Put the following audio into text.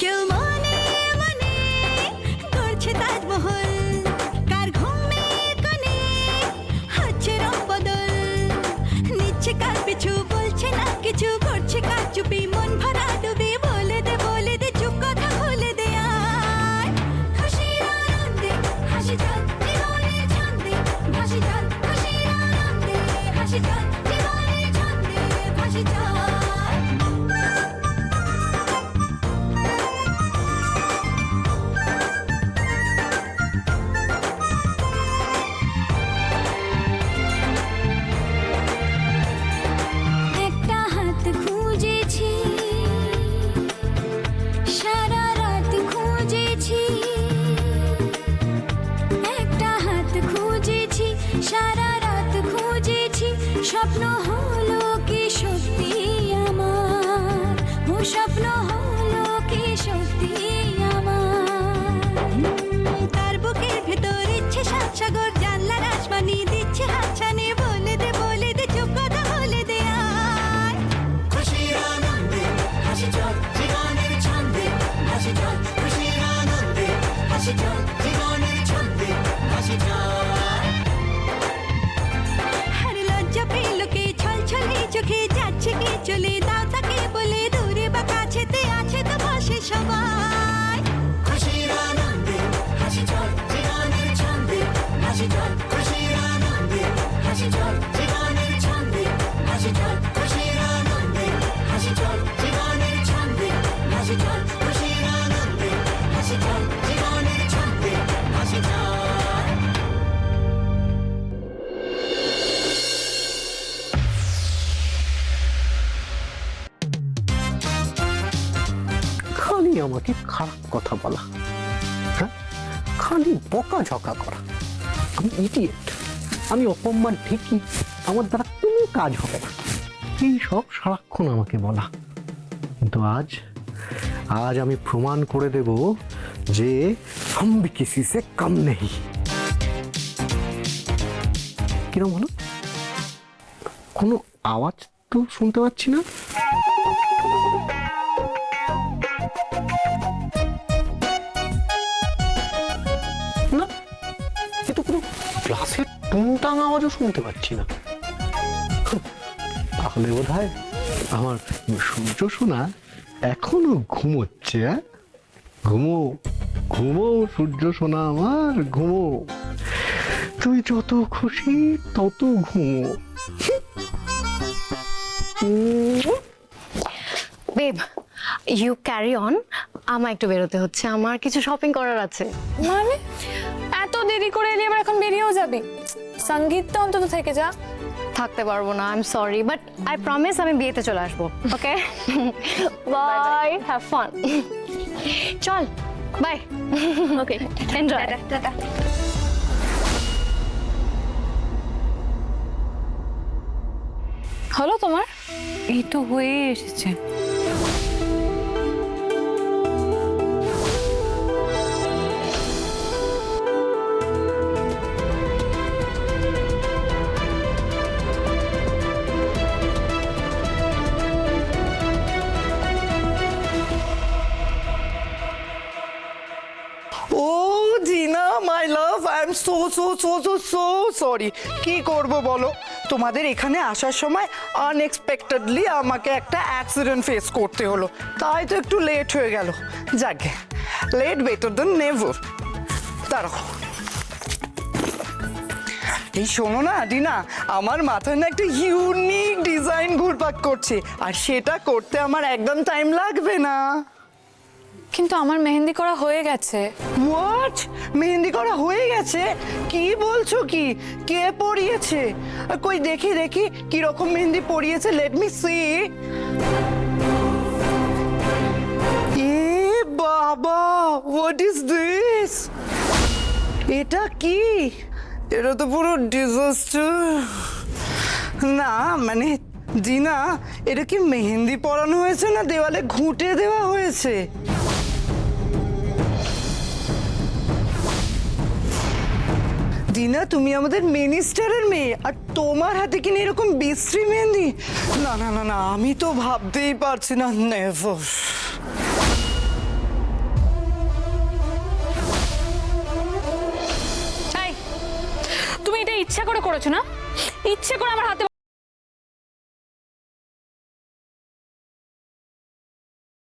কেউ করছে তাজমহল। কার হচ্ছে রংবদল নিচ্ছে কার স্বপ্ন খালি আমাকে খারাপ কথা বলা হ্যাঁ খালি বকা ঝকা করা আমি ইডিয়েট আমি অপমান ঠিকই আমার দ্বারা কোনো কাজ হবে না এই সব সারাক্ষণ আমাকে বলা কিন্তু আজ আজ আমি প্রমাণ করে দেব যে हम भी किसी से कम नहीं কিরম হলো কোনো আওয়াজ তো শুনতে পাচ্ছি না ক্লাসের টুংটাং আওয়াজও শুনতে পাচ্ছি না। তাহলে বোধ হয় আমার সূর্য শোনা এখনও ঘুমোচ্ছে হ্যাঁ? ঘুমো ঘুমো সূর্য সোনা আমার ঘুমো। তুই যত খুশি তত ঘুমো। বেব ইউ ক্যারি অন আমার একটু বেরোতে হচ্ছে আমার কিছু শপিং করার আছে। মানে? দেরি করে এলি আবার এখন বেরিয়েও যাবি। সংগীত তো অন্তত থেকে যা। থাকতে পারব না I am sorry but I promise আমি বিয়েতে চলে আসব ওকে বাই হ্যাভ ফান চল বাই ওকে এনজয় টাটা। হলো তোমার? এই তো হয়ে এসেছে। ও Jina my love I am so so so so so sorry কি করব বলো? তোমাদের এখানে আসার সময় আনএক্সপেক্টেডলি আমাকে একটা অ্যাক্সিডেন্ট ফেস করতে হলো। তাই তো একটু লেট হয়ে গেল। যাকে লেট বেটার দেন নেভার দাঁড়াও। এই শোনো না, ডিনা, আমার মাথায় না একটা ইউনিক ডিজাইন ঘুরপাক করছে, আর সেটা করতে আমার একদম টাইম লাগবে না। কিন্তু আমার মেহেন্দি করা হয়ে গেছে। হোয়াট মেহেন্দি করা হয়ে গেছে? কি বলছো কি? কে পরিয়েছে? কই, দেখি দেখি কি রকম মেহেন্দি পরিয়েছে লেট মি সি এ বাবা হোয়াট ইজ দিস এটা কি? এটা তো পুরো ডিজাস্টার না মানে জিনা, এটা কি মেহেন্দি পরানো হয়েছে না দেওয়ালে ঘুঁটে দেওয়া হয়েছে? দিনা, তুমি আমাদের মিনিস্টারের মেয়ে, আর তোমার হাতে কিনে এরকম বিশ্রী মেহেন্দি? না না না না, আমি তো ভাবতেই পারছি না নেভার তুমি এটা ইচ্ছা করে করেছ না? ইচ্ছে করে আমার হাতে